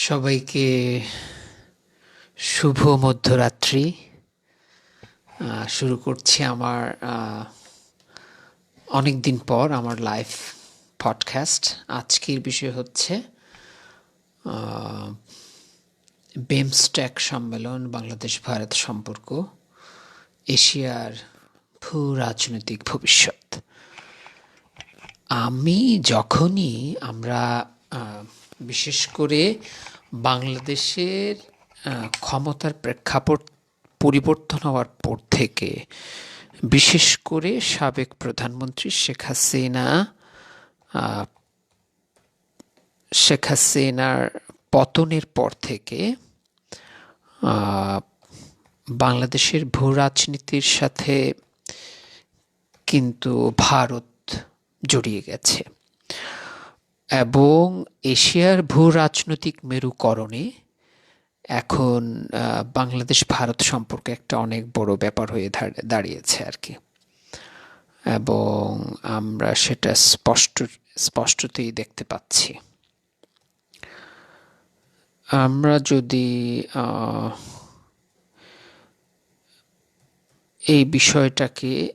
সবাইকে শুভ মধ্যরাত্রি। শুরু করছি আমার অনেক দিন পর আমার লাইভ পডকাস্ট আজকের বিষয় হচ্ছে বেমস্ট্যাক সম্মেলন বাংলাদেশ ভারত সম্পর্ক, এশিয়ার ভূ রাজনৈতিক ভবিষ্যৎ। আমি যখনই আমরা বিশেষ করে বাংলাদেশের ক্ষমতার প্রেক্ষাপট পরিবর্তন হওয়ার পর থেকে, বিশেষ করে সাবেক প্রধানমন্ত্রী শেখ হাসিনা শেখ হাসিনার পতনের পর থেকে বাংলাদেশের ভূ রাজনীতির সাথে কিন্তু ভারত জড়িয়ে গেছে। এবং এশিয়ার ভূ রাজনৈতিক মেরুকরণে এখন বাংলাদেশ ভারত সম্পর্কে একটা অনেক বড় ব্যাপার হয়ে দাঁড়িয়েছে আর কি। এবং আমরা সেটা স্পষ্ট, স্পষ্টতই দেখতে পাচ্ছি। আমরা যদি এই বিষয়টাকে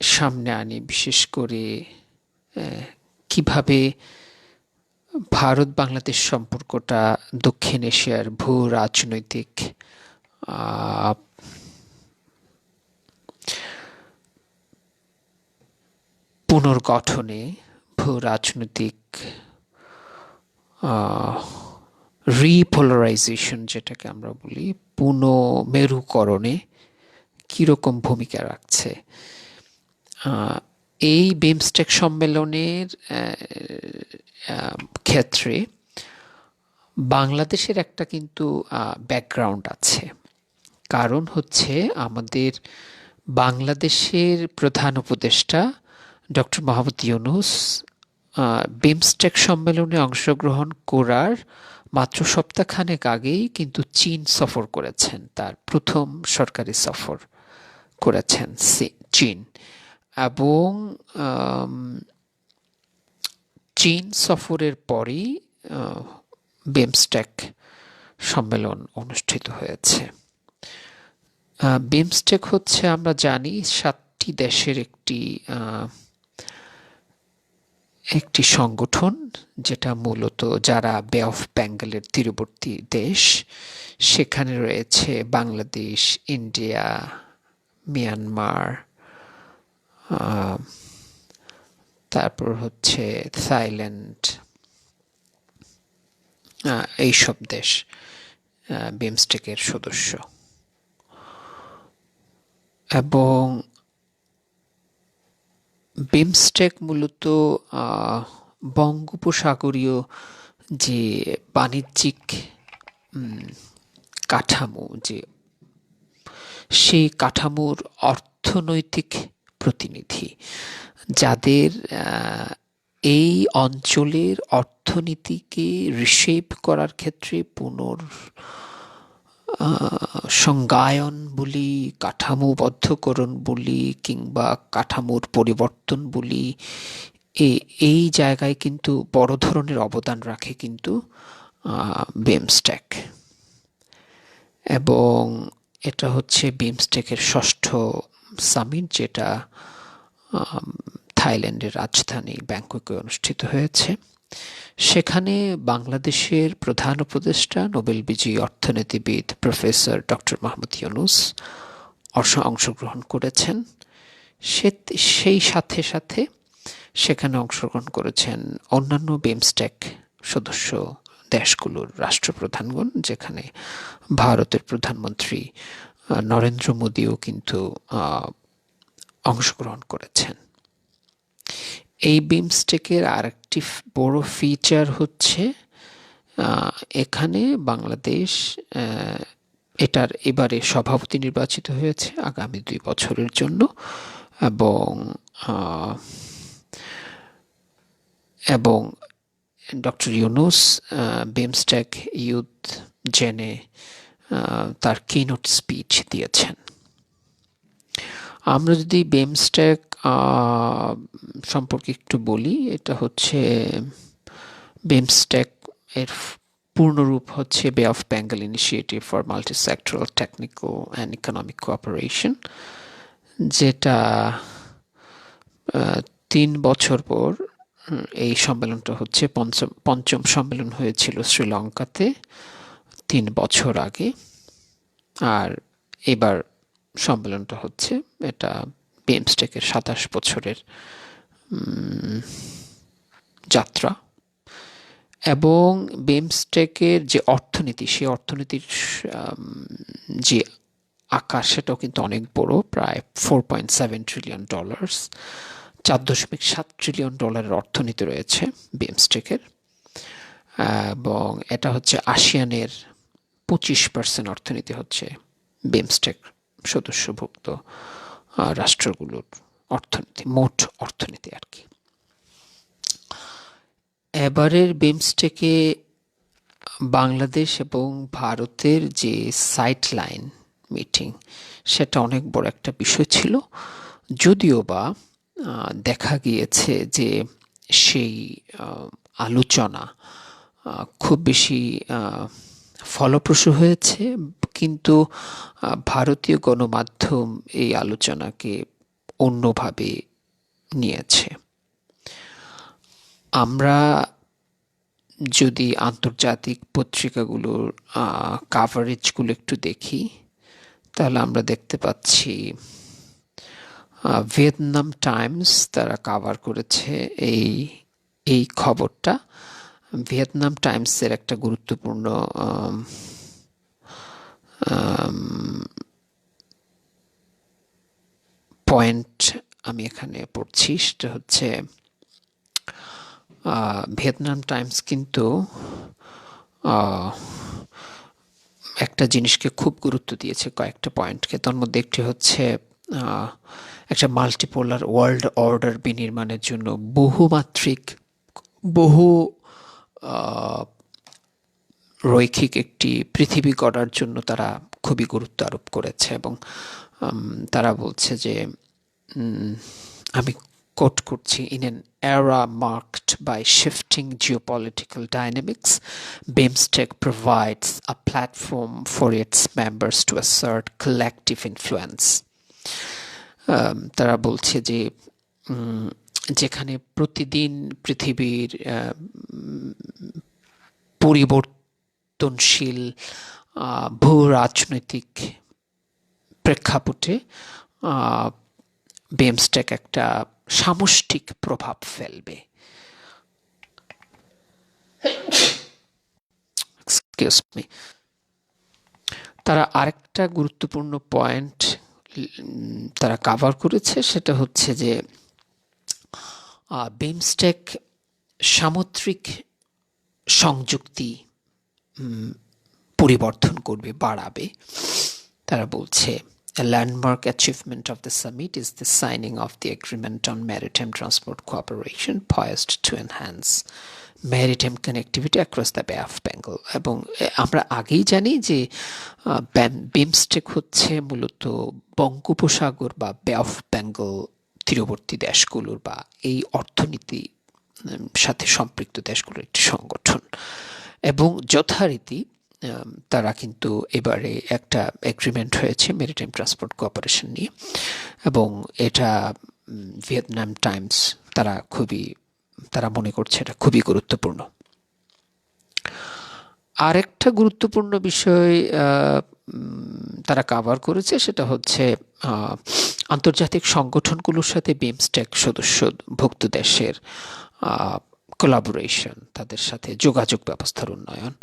সামনে আনি, বিশেষ করে কীভাবে ভারত বাংলাদেশ সম্পর্কটা দক্ষিণ এশিয়ার ভূ রাজনৈতিক পুনর্গঠনে ভূ রাজনৈতিক রিপোলারাইজেশন যেটাকে আমরা বলি, পুনঃমেরুকরণে কীরকম ভূমিকা রাখছে? এই বিমস্টেক সম্মেলনের ক্ষেত্রে বাংলাদেশের একটা কিন্তু ব্যাকগ্রাউন্ড আছে। কারণ হচ্ছে আমাদের বাংলাদেশের প্রধান উপদেষ্টা ডক্টর মোহাম্মদ ইউনুস বিমস্টেক সম্মেলনে অংশগ্রহণ করার মাত্র সপ্তাহখানেক আগেই কিন্তু চীন সফর করেছেন। তার প্রথম সরকারি সফর করেছেন চীন। এবং চীন সফরের পরই বিমস্টেক সম্মেলন অনুষ্ঠিত হয়েছে। বিমস্টেক হচ্ছে, আমরা জানি, সাতটি দেশের একটি একটি সংগঠন, যেটা মূলত যারা বে অফ বেঙ্গলের তীরবর্তী দেশ। সেখানে রয়েছে বাংলাদেশ, ইন্ডিয়া মিয়ানমার তারপর হচ্ছে থাইল্যান্ড এইসব দেশ বিমস্টেকের সদস্য। এবং বিমস্টেক মূলত বঙ্গোপসাগরীয় যে বাণিজ্যিক কাঠামো, যে সেই কাঠামোর অর্থনৈতিক প্রতিনিধি, যাদের এই অঞ্চলের অর্থনীতিকে রিশেপ করার ক্ষেত্রে পুনর সংজ্ঞায়ন বলি, কাঠামোবদ্ধকরণ বলি, কিংবা কাঠামোর পরিবর্তন বলি এই জায়গায় কিন্তু বড় ধরনের অবদান রাখে কিন্তু বেমস্ট্যাক এবং এটা হচ্ছে বিমস্টেকের ষষ্ঠ সামিট, যেটা থাইল্যান্ডের রাজধানী ব্যাংককে অনুষ্ঠিত হয়েছে। সেখানে বাংলাদেশের প্রধান উপদেষ্টা, নোবেল বিজয়ী অর্থনীতিবিদ প্রফেসর ডক্টর মাহমুদ ইউনুস অংশ- অংশগ্রহণ করেছেন। সে, সেই সাথে সাথে সেখানে অংশগ্রহণ করেছেন অন্যান্য বিমস্টেক সদস্য দেশগুলোর রাষ্ট্রপ্রধানগণ, যেখানে ভারতের প্রধানমন্ত্রী নরেন্দ্র মোদীও কিন্তু অংশগ্রহণ করেছেন। এই বিমস্টেকের আরেকটি বড় ফিচার হচ্ছে এখানে বাংলাদেশ এটার এবারে সভাপতি নির্বাচিত হয়েছে আগামী দুই বছরের জন্য এবং এবং ডক্টর ইউনুস বিমস্টেক ইউথ জেনে তার কিনোট স্পিচ দিয়েছেন। আমরা যদি বেমস্ট্যাক সম্পর্কে একটু বলি, এটা হচ্ছে বেমস্ট্যাক এর পূর্ণরূপ হচ্ছে bay of Bengal initiative for multisectoral technical and economic cooperation যেটা তিন বছর পর এই সম্মেলনটা হচ্ছে পঞ্চম পঞ্চম সম্মেলন হয়েছিল শ্রীলঙ্কাতে। তিন বছর আগে। আর এবার সম্মেলনটা হচ্ছে, এটা বিমস্টেকের সাতাশ বছরের যাত্রা। এবং বিমস্টেকের যে অর্থনীতি, সেই অর্থনীতির যে আকার, সেটাও কিন্তু অনেক বড়, প্রায় four point seven trillion dollars. চার দশমিক সাত ট্রিলিয়ন ডলারের অর্থনীতি রয়েছে বিমস্টেকের এবং এটা হচ্ছে আসিয়ানের পঁচিশ পার্সেন্ট অর্থনীতি হচ্ছে বিমস্টেক সদস্যভুক্ত রাষ্ট্রগুলোর অর্থনীতি, মোট অর্থনীতি আর কি। এবারের বিমস্টেকে বাংলাদেশ এবং ভারতের যে সাইট লাইন মিটিং সেটা অনেক বড় একটা বিষয় ছিল। যদিও বা দেখা গিয়েছে যে সেই আলোচনা খুব বেশি ফলপ্রসূ হয়েছে, কিন্তু ভারতীয় গণমাধ্যম এই আলোচনাকে অন্যভাবে নিয়েছে। আমরা যদি আন্তর্জাতিক পত্রিকাগুলোর কাভারেজগুলো একটু দেখি, তাহলে আমরা দেখতে পাচ্ছি ভিয়েতনাম টাইমস তারা কাভার করেছে এই এই খবরটা। ভিয়েতনাম টাইমসের একটা গুরুত্বপূর্ণ পয়েন্ট আমি এখানে পড়ছি, সেটা হচ্ছে ভিয়েতনাম টাইমস কিন্তু একটা জিনিসকে খুব গুরুত্ব দিয়েছে কয়েকটা পয়েন্টকে। তার মধ্যে একটি হচ্ছে একটা মাল্টিপোলার ওয়ার্ল্ড অর্ডার বিনির্মাণের জন্য বহুমাত্রিক, বহু রৈখিক একটি পৃথিবী গড়ার জন্য তারা খুবই গুরুত্ব আরোপ করেছে এবং তারা বলছে যে আমি কোট করছি in an era marked by shifting geopolitical dynamics BIMSTEC provides a platform for its members to assert collective influence তারা বলছে যে যেখানে প্রতিদিন পৃথিবীর পরিবর্তনশীল ভূ রাজনৈতিক প্রেক্ষাপটে বেমস্টেক একটা সামষ্টিক প্রভাব ফেলবে। তারা আরেকটা গুরুত্বপূর্ণ পয়েন্ট তারা কাভার করেছে, সেটা হচ্ছে যে বিমস্টেক সামুদ্রিক সংযুক্তি পরিবর্তন করবে বাড়াবে তারা বলছে A landmark achievement of the summit is the signing of the Agreement on Maritime Transport Cooperation poised to enhance maritime connectivity across the Bay of Bengal এবং আমরা আগেই জানি যে বিমস্টেক হচ্ছে মূলত বঙ্গোপসাগর বা বে অফ বেঙ্গল তীরবর্তী দেশগুলোর বা এই অর্থনীতি সাথে সম্পৃক্ত দেশগুলোর একটি সংগঠন। এবং যথারীতি তারা কিন্তু এবারে একটা এগ্রিমেন্ট হয়েছে মেরিটাইম ট্রান্সপোর্ট কোঅপারেশন নিয়ে। এবং এটা ভিয়েতনাম টাইমস তারা খুবই, তারা মনে করছে এটা খুবই গুরুত্বপূর্ণ। আরেকটা গুরুত্বপূর্ণ বিষয় তারা কাভার করেছে সেটা হচ্ছে আন্তর্জাতিক সংগঠনগুলোর সাথে বিমস্টেক সদস্য ভুক্ত দেশের কোলাবোরেশন তাদের সাথে যোগাযোগ ব্যবস্থার উন্নয়ন।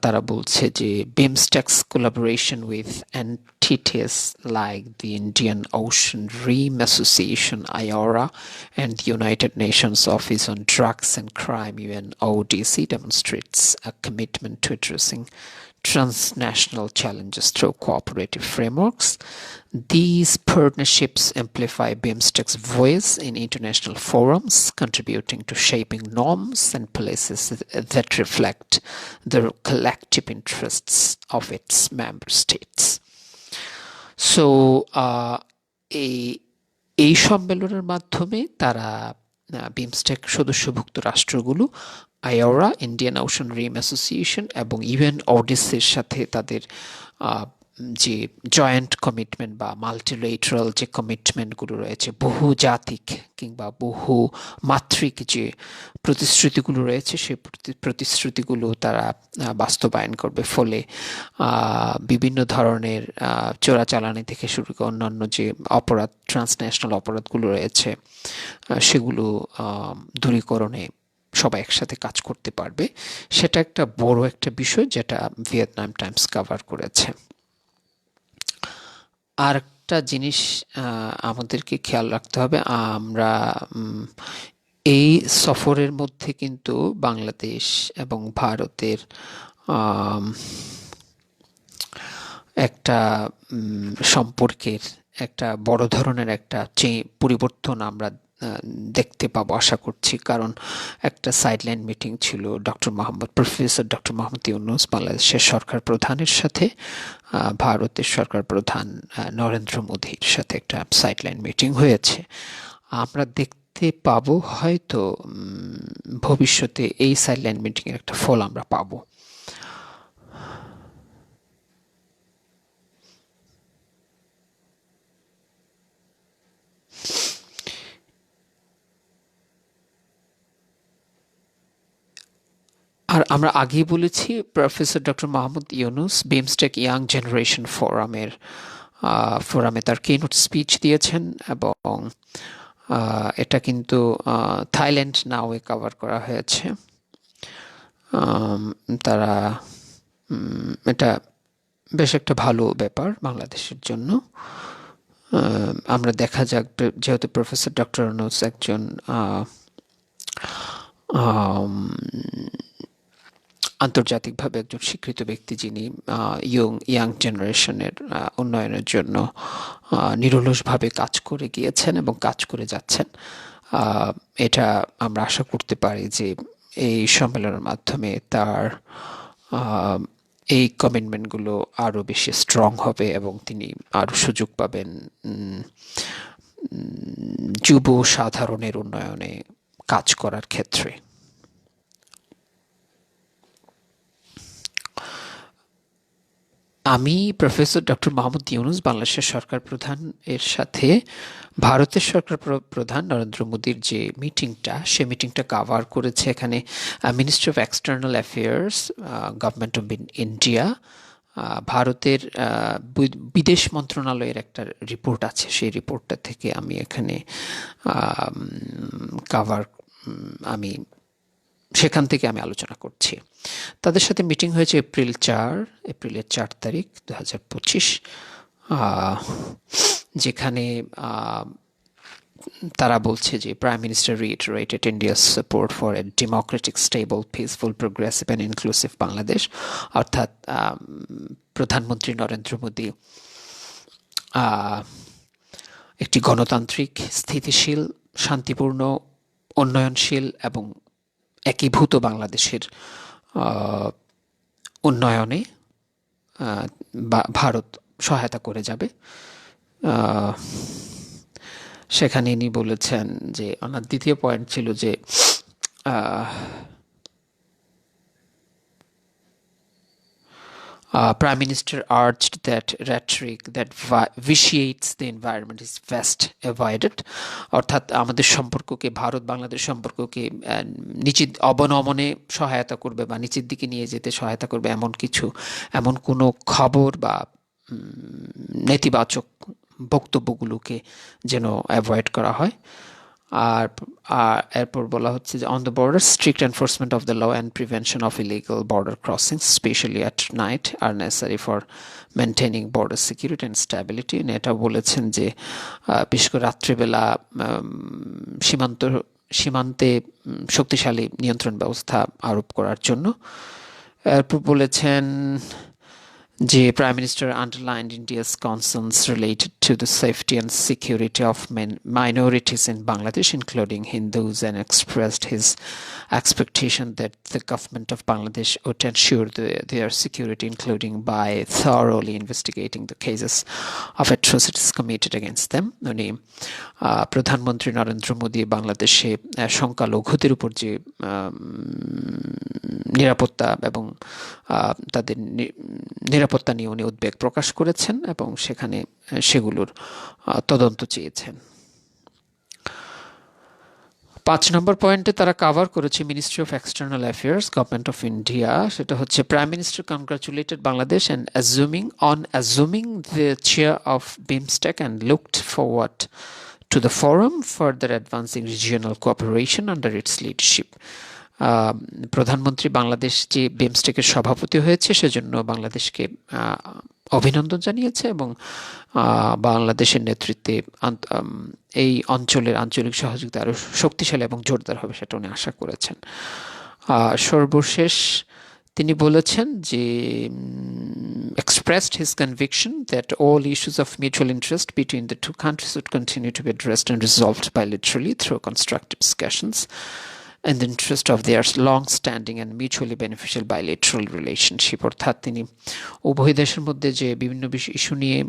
তারা বলছে যে BIMSTEC's collaboration with entities like the Indian Ocean Rim Association IORA and the United Nations Office on Drugs and Crime UN ODC demonstrates a commitment to addressing transnational challenges through cooperative frameworks. These partnerships amplify BIMSTEC's voice in international forums, contributing to shaping norms and policies that reflect the collective interests of its member states. So, uh, এই এই সম্মেলনের মাধ্যমে তারা BIMSTEC সদস্যভুক্ত রাষ্ট্রগুলো IORA Indian Ocean Rim Association এবং UN অডিসের সাথে তাদের যে জয়েন্ট কমিটমেন্ট বা মাল্টিলেটারাল যে কমিটমেন্টগুলো রয়েছে বহু জাতিক কিংবা বহু মাত্রিক যে প্রতিশ্রুতিগুলো রয়েছে সেই প্রতি- প্রতিশ্রুতিগুলো তারা বাস্তবায়ন করবে। ফলে বিভিন্ন ধরনের চোরাচালানি থেকে শুরু করে অন্যান্য যে অপরাধ ট্রান্সন্যাশনাল অপরাধগুলো রয়েছে সেগুলো দূরীকরণে সবাই একসাথে কাজ করতে পারবে। সেটা একটা বড় একটা বিষয় যেটা ভিয়েতনাম টাইমস কভার করেছে। আর একটা জিনিস আমাদেরকে খেয়াল রাখতে হবে। আমরা এই সফরের মধ্যে কিন্তু বাংলাদেশ এবং ভারতের একটা সম্পর্কের একটা বড় ধরনের একটা চে, পরিবর্তন আমরা দেখতে পাবো, আশা করছি। কারণ একটা সাইডলাইন মিটিং ছিল doctor Mohammad professor doctor Mohammad Yunus বাংলাদেশের সরকার প্রধানের সাথে ভারতের সরকার প্রধান নরেন্দ্র মোদীর সাথে একটা সাইডলাইন মিটিং হয়েছে। আমরা দেখতে পাবো হয়তো ভবিষ্যতে এই সাইডলাইন মিটিংয়ের একটা ফল আমরা পাবো। আর আমরা আগেই বলেছি professor doctor Mahmud Yunus BIMSTEC young generation ফোরামের ফোরামে তার কেনোট স্পিচ দিয়েছেন এবং এটা কিন্তু থাইল্যান্ড নাওয়ে কভার করা হয়েছে। তারা এটা বেশ একটা ভালো ব্যাপার বাংলাদেশের জন্য। আমরা দেখা যাক, যেহেতু প্রফেসর ডক্টর অনুস একজন আন্তর্জাতিকভাবে একজন স্বীকৃত ব্যক্তি যিনি ইয়ং, ইয়াং জেনারেশনের উন্নয়নের জন্য নিরলসভাবে কাজ করে গিয়েছেন এবং কাজ করে যাচ্ছেন। এটা আমরা আশা করতে পারি যে এই সম্মেলনের মাধ্যমে তার এই কমিটমেন্টগুলো আরও বেশি স্ট্রং হবে এবং তিনি আরও সুযোগ পাবেন যুব সাধারণের উন্নয়নে কাজ করার ক্ষেত্রে। আমি প্রফেসর ডক্টর মাহমুদ ইউনুস, বাংলাদেশের সরকার প্রধান এর সাথে ভারতের সরকার প্রধান নরেন্দ্র মোদীর যে মিটিংটা, সে মিটিংটা কাভার করেছে এখানে ministry of external affairs government of India ভারতের বিদেশ মন্ত্রণালয়ের একটা রিপোর্ট আছে, সেই রিপোর্টটা থেকে আমি এখানে কাভার আমি সেখান থেকে আমি আলোচনা করছি। তাদের সাথে মিটিং হয়েছে এপ্রিল চার, এপ্রিলের চার তারিখ দু হাজার পঁচিশ যেখানে তারা বলছে যে prime minister reiterated India's support for a democratic stable peaceful progressive and inclusive Bangladesh অর্থাৎ প্রধানমন্ত্রী নরেন্দ্র মোদী একটি গণতান্ত্রিক, স্থিতিশীল, শান্তিপূর্ণ, উন্নয়নশীল এবং একীভূত বাংলাদেশের উন্নয়নে ভারত সহায়তা করে যাবে। সেখানে ইনি বলেছেন যে, ওনার দ্বিতীয় পয়েন্ট ছিল যে Uh, Prime Minister urged that rhetoric that vi- vitiates the environment is best avoided. অর্থাৎ আমাদের সম্পর্ককে ভারত বাংলাদেশ সম্পর্ককে নিচের অবনমনে সহায়তা করবে বা নিচের দিকে নিয়ে যেতে সহায়তা করবে এমন কিছু এমন কোনো খবর বা নেতিবাচক বক্তব্যগুলোকে যেন অ্যাভয়েড করা হয়। আর এরপর বলা হচ্ছে যে on the border strict enforcement of the law and prevention of illegal border crossing specially at night are necessary for maintaining border security and stability এটা বলেছেন যে বিশেষ করে রাত্রিবেলা সীমান্ত, সীমান্তে শক্তিশালী নিয়ন্ত্রণ ব্যবস্থা আরোপ করার জন্য। এরপর বলেছেন The Prime Minister underlined India's concerns related to the safety and security of min- minorities in Bangladesh, including Hindus, and expressed his expectation that the government of Bangladesh would ensure the, their security, including by thoroughly investigating the cases of atrocities committed against them. উনি প্রধানমন্ত্রী নরেন্দ্র মোদী বাংলাদেশে সংখ্যালঘুদের উপর যে নিরাপত্তা এবং তাদের নি- নিরাপত্তা নিয়ে উনি উদ্বেগ প্রকাশ করেছেন এবং সেখানে সেগুলোর তদন্ত চেয়েছেন পাঁচ নম্বর পয়েন্টে তারা কাভার করেছে ministry of external affairs government of India সেটা হচ্ছে prime minister congratulated Bangladesh and assuming on assuming the chair of BIMSTEC and looked forward to the forum, further advancing regional cooperation under its leadership. প্রধানমন্ত্রী বাংলাদেশ যে বিমস্টেকের সভাপতি হয়েছে সেজন্য বাংলাদেশকে অভিনন্দন জানিয়েছে এবং বাংলাদেশের নেতৃত্বে এই অঞ্চলের আঞ্চলিক সহযোগিতা আরও শক্তিশালী এবং জোরদার হবে সেটা উনি আশা করেছেন সর্বশেষ তিনি বলেছেন যে expressed his conviction that all issues of mutual interest between the two countries would continue to be addressed and resolved bilaterally through constructive discussions in the interest of their long-standing and mutually beneficial bilateral relationship, অর্থাৎ তিনি উভয় দেশের মধ্যে যে বিভিন্ন বিষয় issue নিয়ে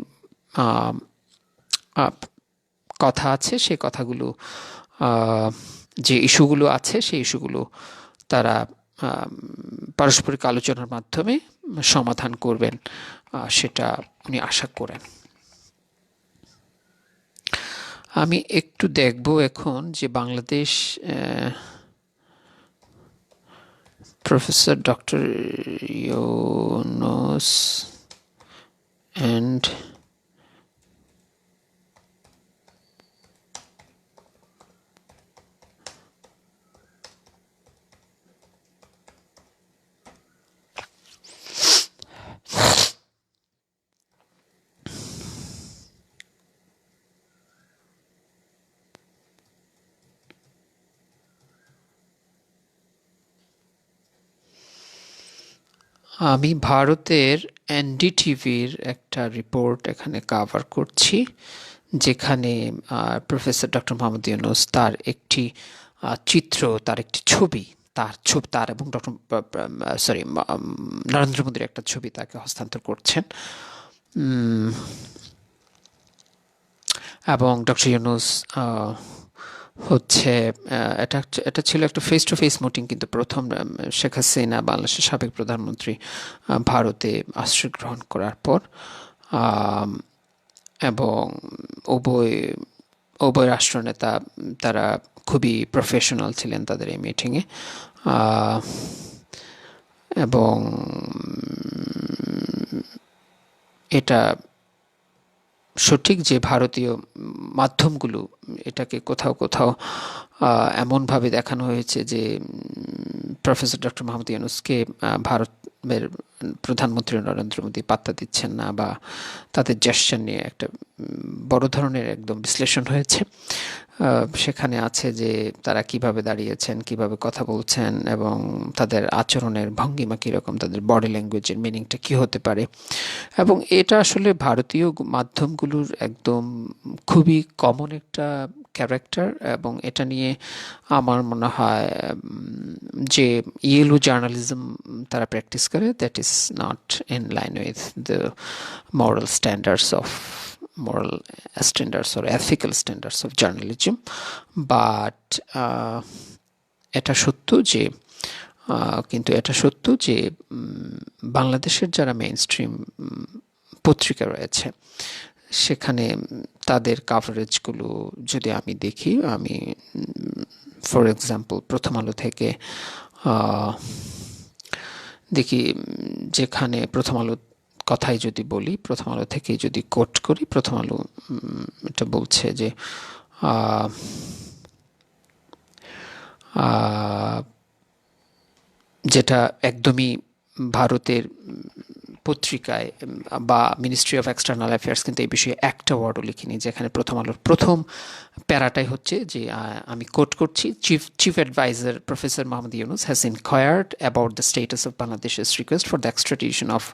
কথা আছে সেই কথাগুলো যে ইস্যুগুলো আছে সেই ইস্যুগুলো তারা পারস্পরিক আলোচনার মাধ্যমে সমাধান করবেন সেটা উনি আশা করেন। আমি একটু দেখব এখন যে Bangladesh professor doctor Yunus and আমি ভারতের এনডিটিভির একটা রিপোর্ট এখানে কাভার করছি, যেখানে প্রফেসর ডক্টর মোহাম্মদ ইউনুস তার একটি চিত্র, তার একটি ছবি, তার ছবি, তার এবং ডক্টর সরি নরেন্দ্র মোদীর একটা ছবি তাকে হস্তান্তর করছেন। এবং ডক্টর ইউনুস হচ্ছে এটা এটা ছিল একটা ফেস টু ফেস মিটিং কিন্তু প্রথম শেখ হাসিনা বাংলাদেশের সাবেক প্রধানমন্ত্রী ভারতে আশ্রয় গ্রহণ করার পর এবং উভয় উভয় রাষ্ট্রনেতা তারা খুবই প্রফেশনাল ছিলেন তাদের এই মিটিংয়ে এবং এটা সঠিক যে ভারতীয় মাধ্যমগুলো এটাকে কোথাও কোথাও এমনভাবে দেখানো হয়েছে যে প্রফেসর ডক্টর মাহমুদ ইউনুসকে ভারতের প্রধানমন্ত্রী নরেন্দ্র মোদী পাত্তা দিচ্ছেন না বা তাদের জেস্টার নিয়ে একটা বড় ধরনের একদম বিশ্লেষণ হয়েছে। সেখানে আছে যে তারা কীভাবে দাঁড়িয়েছেন, কীভাবে কথা বলছেন এবং তাদের আচরণের ভঙ্গিমা কীরকম, তাদের বডি ল্যাঙ্গুয়েজের মিনিংটা কী হতে পারে। এবং এটা আসলে ভারতীয় মাধ্যমগুলোর একদম খুবই কমন একটা ক্যারেক্টার এবং এটা নিয়ে আমার মনে হয় যে ইয়েলো জার্নালিজম তারা প্র্যাকটিস করে that is not in line with the moral standards of moral standards or ethical standards of journalism. But uh, এটা সত্য যে কিন্তু এটা সত্য যে বাংলাদেশের যারা মেইন স্ট্রিম পত্রিকা রয়েছে সেখানে তাদের কাভারেজগুলো যদি আমি দেখি আমি ফর এক্সাম্পল প্রথম আলো থেকে দেখি যেখানে প্রথম আলো কথাই যদি বলি, প্রথম আলো থেকে যদি কোট করি, প্রথম আলো এটা বলছে যে যেটা একদমই ভারতের পত্রিকায়, বা মিনিস্ট্রি অফ এক্সটার্নাল অ্যাফেয়ার্স কিন্তু এই বিষয়ে একটা ওয়ার্ডও লিখিনি, যেখানে প্রথম আলোর প্রথম প্যারাটাই হচ্ছে যে আমি কোট করছি। Chief chief adviser professor Mohammad Yunus has inquired about the status of বাংলাদেশের request for the extradition of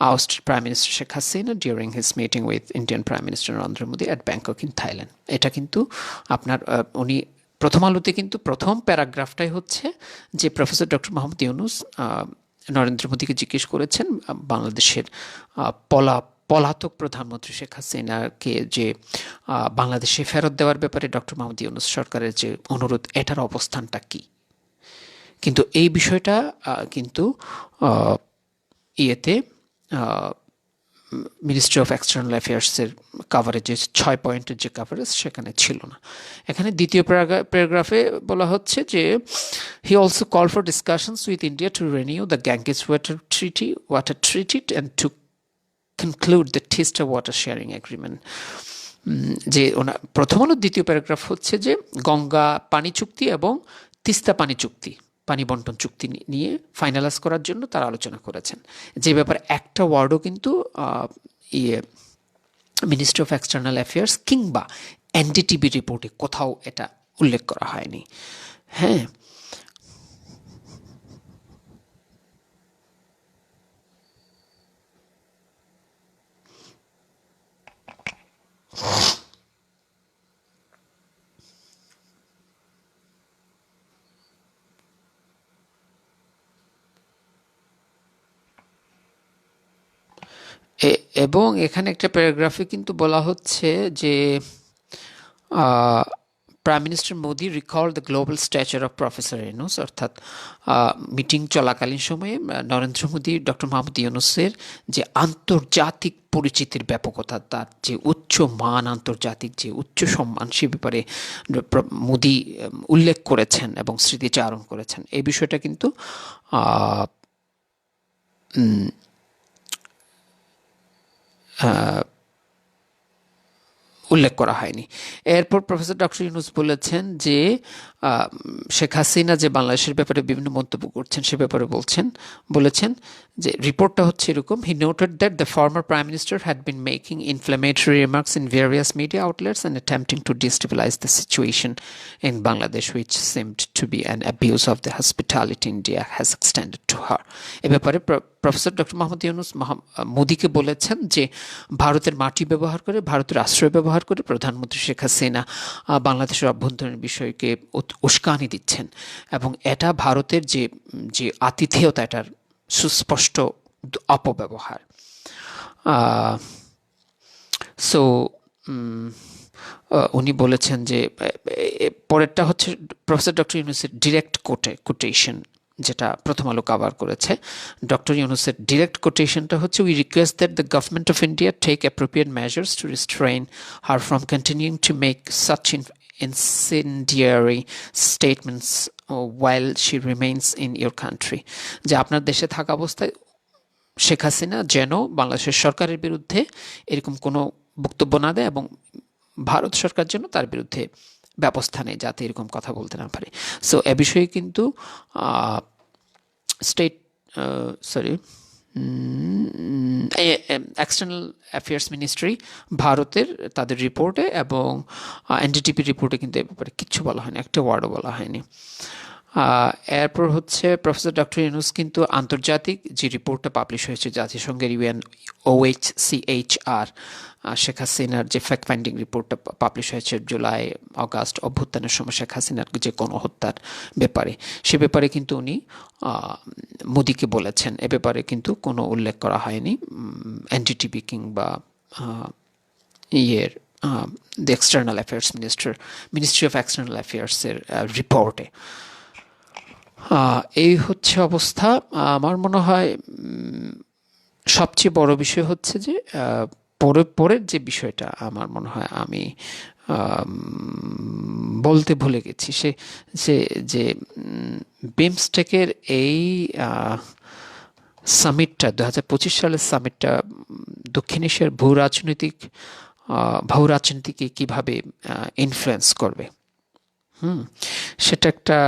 ousted Prime Minister Sheikh Hasina during his meeting with Indian Prime Minister Narendra Modi at Bangkok in Thailand. এটা কিন্তু আপনার উনি প্রথম আলোতে কিন্তু প্রথম প্যারাগ্রাফটাই হচ্ছে যে প্রফেসর ডক্টর মোহাম্মদ ইউনুস নরেন্দ্র মোদীকে জিজ্ঞেস করেছেন বাংলাদেশের পলা, পলাতক প্রধানমন্ত্রী শেখ হাসিনাকে যে বাংলাদেশে ফেরত দেওয়ার ব্যাপারে ডক্টর মোহাম্মদ ইউনুস সরকারের যে অনুরোধ, এটার অবস্থানটা কী? কিন্তু এই বিষয়টা কিন্তু ইয়েতে মিনিস্ট্রি অফ এক্সটার্নাল অ্যাফেয়ার্সের কাভারেজে ছয় পয়েন্টের যে কাভারেজ সেখানে ছিল না। এখানে দ্বিতীয় প্যারাগ্রাফে বলা হচ্ছে যে he also call for discussions with India to renew the Ganges water treaty water treaty and to conclude the Teesta water sharing agreement যে ওনা প্রথম হলো দ্বিতীয় প্যারাগ্রাফ হচ্ছে যে, গঙ্গা পানি চুক্তি এবং তিস্তা পানি চুক্তি। পানি বন্টন চুক্তি নিয়ে ফাইনালাইজ করার জন্য তারা আলোচনা করেছেন। যে ব্যাপারে, একটা ওয়ার্ডও কিন্তু ইয়ে মিনিস্ট্রি অফ এক্সটার্নাল অ্যাফেয়ার্স কিংবা এনডিটিভি রিপোর্টে কোথাও এটা উল্লেখ করা হয়নি। হ্যাঁ এবং এখানে একটা প্যারাগ্রাফে কিন্তু বলা হচ্ছে যে prime minister Modi recall the global stature of professor Yunus অর্থাৎ মিটিং চলাকালীন সময়ে নরেন্দ্র মোদী ডক্টর মাহমুদ ইউনুসের যে আন্তর্জাতিক পরিচিতির ব্যাপকতা, তার যে উচ্চ মান, আন্তর্জাতিক যে উচ্চ সম্মান, সে ব্যাপারে মোদি উল্লেখ করেছেন এবং স্মৃতিচারণ করেছেন। এই বিষয়টা কিন্তু uh, উল্লেখ করা হয়নি। এরপর প্রফেসর ডক্টর ইউনুস বলেছেন যে শেখ হাসিনা যে বাংলাদেশের ব্যাপারে বিভিন্ন মন্তব্য করছেন, সে ব্যাপারে বলছেন, বলেছেন যে, রিপোর্টটা হচ্ছে এরকম he noted that the former prime minister had been making inflammatory remarks in various media outlets and attempting to destabilise the situation in Bangladesh which seemed to be an abuse of the hospitality India has extended to her এ ব্যাপারে professor doctor Mohammad Yunus মোদীকে বলেছেন যে, ভারতের মাটি ব্যবহার করে ভারতের আশ্রয় ব্যবহার করে প্রধানমন্ত্রী শেখ হাসিনা বাংলাদেশের অভ্যন্তরীণ বিষয়কে উস্কানি দিচ্ছেন। এবং এটা ভারতের যে যে আতিথেয়তা, এটার সুস্পষ্ট অপব্যবহার। সো উনি বলেছেন যে পরেরটা হচ্ছে প্রফেসর ডক্টর ইউনুসের ডিরেক্ট কোটে কোটেশন যেটা প্রথম আলো কাভার করেছে। ডক্টর ইউনুসের ডিরেক্ট কোটেশনটা হচ্ছে we request that the government of India take appropriate measures to restrain her from continuing to make such incendiary statements uh, while she remains in your country. যে আপনার দেশে থাকা অবস্থায় শেখ হাসিনা যেন বাংলাদেশের সরকারের বিরুদ্ধে এরকম কোনো বক্তব্য না দেয় এবং ভারত সরকার যেন তার বিরুদ্ধে ব্যবস্থা নেয় যাতে এরকম কথা বলতে না পারে। সো এ বিষয়ে কিন্তু state sorry external affairs ministry ভারতের তাদের রিপোর্টে এবং এনডিটিপি রিপোর্টে কিন্তু এ ব্যাপারে কিচ্ছু বলা হয়নি, একটা ওয়ার্ডও বলা হয়নি। এরপর হচ্ছে প্রফেসর ডক্টর ইউনুস কিন্তু আন্তর্জাতিক যে রিপোর্টটা পাবলিশ হয়েছে জাতিসংঘের ইউএন ওএইচ সিএইচআর শেখ হাসিনার যে ফ্যাক্ট ফাইন্ডিং রিপোর্টটা পাবলিশ হয়েছে জুলাই, অগাস্ট অভ্যুত্থানের সময় শেখ হাসিনার যে গণহত্যার ব্যাপারে, সে ব্যাপারে কিন্তু উনি মোদিকে বলেছেন। এ ব্যাপারে কিন্তু কোনো উল্লেখ করা হয়নি। এনডিটিভি কিংবা ইয়ের the external affairs minister ministry of external অ্যাফেয়ার্সের রিপোর্টে এই হচ্ছে অবস্থা। আমার মনে হয় সবচেয়ে বড় বিষয় হচ্ছে যে পরে, পরের যে বিষয়টা আমার মনে হয় আমি বলতে ভুলে গেছি। সে যে যে বিমস্টেকের এই সামিটটা দু হাজার পঁচিশ সালের সামিটটা দক্ষিণ এশিয়ার ভূ রাজনৈতিক ভূ রাজনীতিকে কীভাবে ইনফ্লুয়েন্স করবে। হুম, সেটা একটা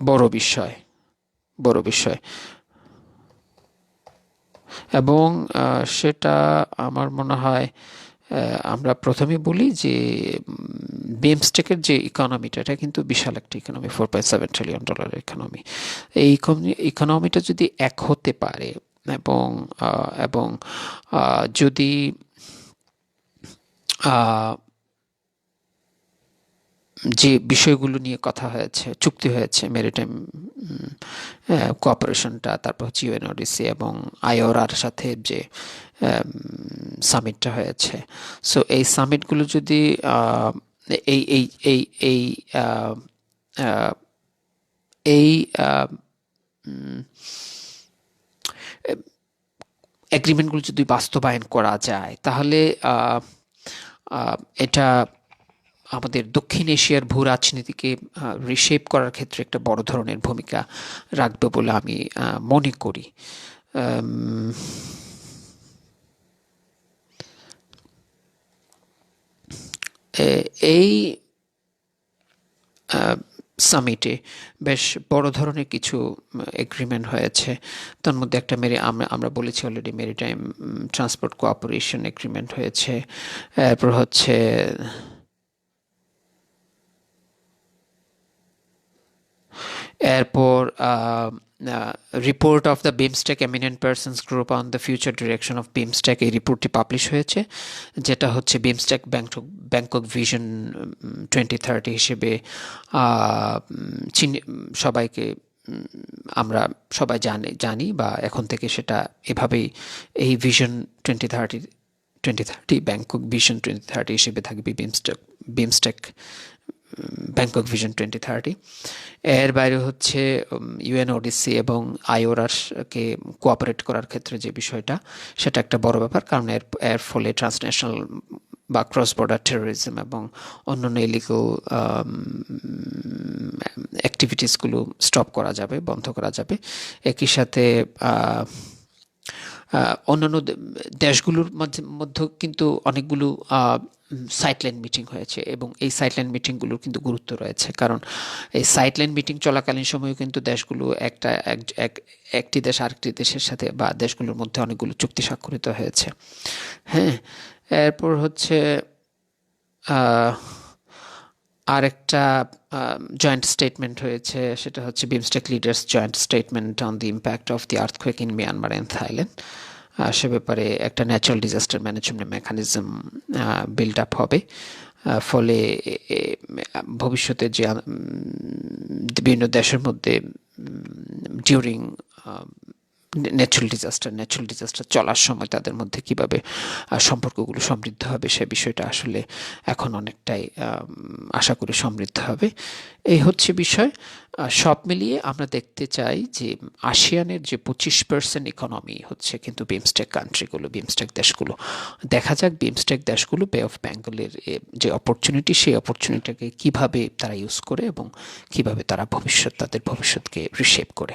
বড় বিষয় বড় বিষয়। এবং সেটা আমার মনে হয় আমরা প্রথমে বলি যে বিমস্টেকের যে ইকোনমিটা এটা কিন্তু বিশাল একটা economy four point seven trillion ডলারের ইকোনমি এই ইকোনমিটা যদি এক হতে পারে, এবং এবং যদি যে বিষয়গুলো নিয়ে কথা হয়েছে, চুক্তি হয়েছে মেরিটাইম কোঅপারেশনটা তারপর হচ্ছে ইউএনওডিসি এবং আইওরার সাথে যে সামিটটা হয়েছে। সো এই সামিটগুলো যদি এই এই এই এই এই এগ্রিমেন্টগুলো যদি বাস্তবায়ন করা যায়, তাহলে এটা আমাদের দক্ষিণ এশিয়ার ভূ রাজনীতিকে রিশেপ করার ক্ষেত্রে একটা বড় ধরনের ভূমিকা রাখবে বলে আমি মনে করি। এই সামিটে বেশ বড় ধরনের কিছু এগ্রিমেন্ট হয়েছে। তার মধ্যে একটা মেরি, আমরা আমরা বলেছি already maritime transport cooperation agreement হয়েছে। এরপর হচ্ছে এরপর report of the BIMSTEC eminent persons group on the future direction of BIMSTEC এই রিপোর্টটি পাবলিশ হয়েছে, যেটা হচ্ছে BIMSTEC Bangkok Bangkok vision twenty thirty হিসেবে সবাইকে আমরা সবাই জানি জানি বা এখন থেকে সেটা এভাবেই এই vision twenty thirty twenty thirty Bangkok vision twenty thirty হিসেবে থাকবে BIMSTEC BIMSTEC Bangkok vision twenty thirty এর বাইরে হচ্ছে ইউএনওডিসি এবং আইওরারকে কোঅপারেট করার ক্ষেত্রে যে বিষয়টা, সেটা একটা বড় ব্যাপার, কারণ এর এর ফলে ট্রান্সন্যাশনাল বা ক্রস বর্ডার টেরোরিজম এবং অন্যান্য ইলিগাল অ্যাক্টিভিটিসগুলো স্টপ করা যাবে, বন্ধ করা যাবে। একই সাথে অন্যান্য দেশগুলোর মধ্যে মধ্যে কিন্তু অনেকগুলো সাইটলাইন মিটিং হয়েছে এবং এই সাইটলাইন মিটিংগুলোর কিন্তু গুরুত্ব রয়েছে। কারণ এই সাইটলাইন মিটিং চলাকালীন সময়েও কিন্তু দেশগুলো একটা, এক- এক- একটি দেশ আরেকটি দেশের সাথে বা দেশগুলোর মধ্যে অনেকগুলো চুক্তি স্বাক্ষরিত হয়েছে। হ্যাঁ এরপর হচ্ছে আরেকটা জয়েন্ট স্টেটমেন্ট হয়েছে, সেটা হচ্ছে BIMSTEC leaders joint statement on the impact of the earthquake in Myanmar and Thailand সে ব্যাপারে একটা natural disaster management mechanism build up হবে। ফলে ভবিষ্যতে যে বিভিন্ন দেশের মধ্যে during natural disaster natural disaster চলার সময় তাদের মধ্যে কীভাবে সম্পর্কগুলো সমৃদ্ধ হবে সে বিষয়টা আসলে এখন অনেকটাই আশা করি সমৃদ্ধ হবে। এই হচ্ছে বিষয়। সব মিলিয়ে আমরা দেখতে চাই যে আসিয়ানের যে পঁচিশ পার্সেন্ট ইকোনমি হচ্ছে কিন্তু বিমস্টেক কান্ট্রিগুলো বিমস্টেক দেশগুলো। দেখা যাক বিমস্টেক দেশগুলো বে অফ বেঙ্গলের যে অপরচুনিটি সেই অপরচুনিটিকে কীভাবে তারা ইউজ করে এবং কীভাবে তারা ভবিষ্যৎ, তাদের ভবিষ্যৎকে রিশেপ করে।